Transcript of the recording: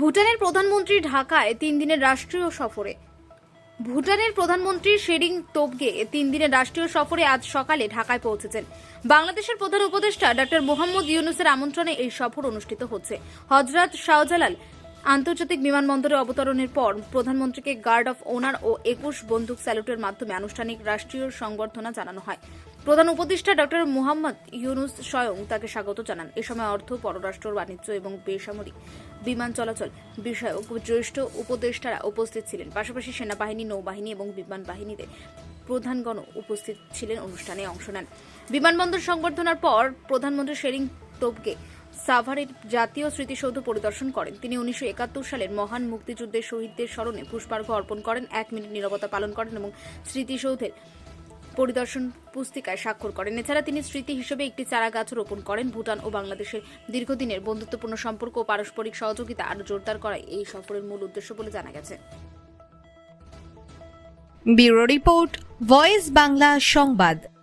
ভুটানের প্রধানমন্ত্রী ঢাকায় তিন দিনের রাষ্ট্রীয় সফরে। ভুটানের প্রধানমন্ত্রী শেরিং তোবগে তিন দিনের রাষ্ট্রীয় সফরে আজ সকালে ঢাকায় পৌঁছেছেন। বাংলাদেশের প্রধান উপদেষ্টা ডক্টর মোহাম্মদ ইউনুসের আমন্ত্রণে এই সফর অনুষ্ঠিত হচ্ছে। হজরত শাহজালাল আন্তর্জাতিক বিমানবন্দরে অবতরণের পর প্রধানমন্ত্রীকে গার্ড অফ ওনার ও একুশ বন্দুক স্যালুটের মাধ্যমে আনুষ্ঠানিক রাষ্ট্রীয় সংবর্ধনা জানানো হয়। প্রধান উপদেষ্টা ডক্টর মোহাম্মদ ইউনুস স্বয়ং তাকে স্বাগত জানান। এ সময় অর্থ, পররাষ্ট্র, বাণিজ্য এবং বেসামরিক বিমান চলাচল বিষয়ক জ্যেষ্ঠ উপদেষ্টারা উপস্থিত ছিলেন। পাশাপাশি সেনাবাহিনী, নৌবাহিনী এবং বিমান বাহিনীতে প্রধানগণ উপস্থিত ছিলেন। অনুষ্ঠানে অংশ নেন। বিমানবন্দর সংবর্ধনার পর প্রধানমন্ত্রী শেরিং তোবকে সাভারের জাতীয় স্মৃতিসৌধ পরিদর্শন করেন। তিনি উনিশশো একাত্তর সালের মহান মুক্তিযুদ্ধের শহীদদের স্মরণে পুষ্পার্ঘ অর্পণ করেন, এক মিনিট নিরবতা পালন করেন এবং স্মৃতিসৌধের পরিদর্শন পুস্তিকায় স্বাক্ষর করেন। এছাড়া তিনি স্মৃতি হিসেবে একটি চারা গাছ রোপণ করেন। ভুটান ও বাংলাদেশের দীর্ঘদিনের বন্ধুত্বপূর্ণ সম্পর্ক ও পারস্পরিক সহযোগিতা আরও জোরদার করাই এই সফরের মূল উদ্দেশ্য বলে জানা গেছে। ব্যুরো রিপোর্ট, ভয়েস বাংলা সংবাদ।